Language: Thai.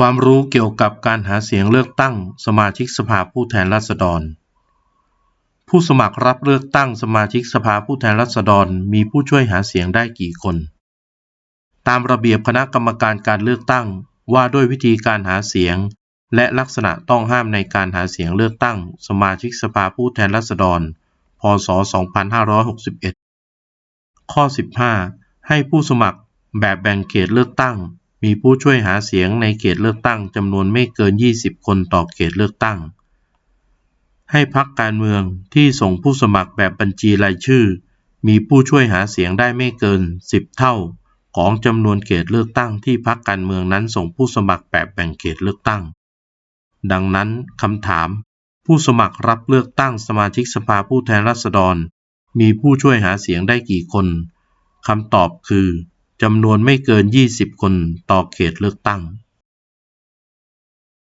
ความรู้เกี่ยวกับการหาเสียงเลือกตั้งสมาชิกสภาผู้แทนราษฎร ผู้สมัครรับเลือกตั้งสมาชิกสภาผู้แทนราษฎร มีผู้ช่วยหาเสียงได้กี่คน ตามระเบียบคณะกรรมการการเลือกตั้งว่าด้วยวิธีการหาเสียง และลักษณะต้องห้ามในการหาเสียงเลือกตั้ง สมาชิกสภาผู้แทนราษฎร พศ 2561 ข้อ 15 ให้ผู้สมัครแบบแบ่งเขตเลือกตั้ง มีผู้ช่วยหาเสียงในเขตเลือกตั้งจำนวนไม่เกิน 20 คนต่อเขตเลือกตั้ง ให้พรรคการเมืองที่ส่งผู้สมัครแบบบัญชีรายชื่อ มีผู้ช่วยหาเสียงได้ไม่เกิน 10 เท่า ของจำนวนเขตเลือกตั้งที่พรรคการเมืองนั้นส่งผู้สมัครแบบแบ่งเขตเลือกตั้ง ดังนั้นคำถาม ผู้สมัครรับเลือกตั้งสมาชิกสภาผู้แทนราษฎร มีผู้ช่วยหาเสียงได้กี่คนคำตอบคือ จำนวนไม่เกิน20คนต่อเขตเลือกตั้ง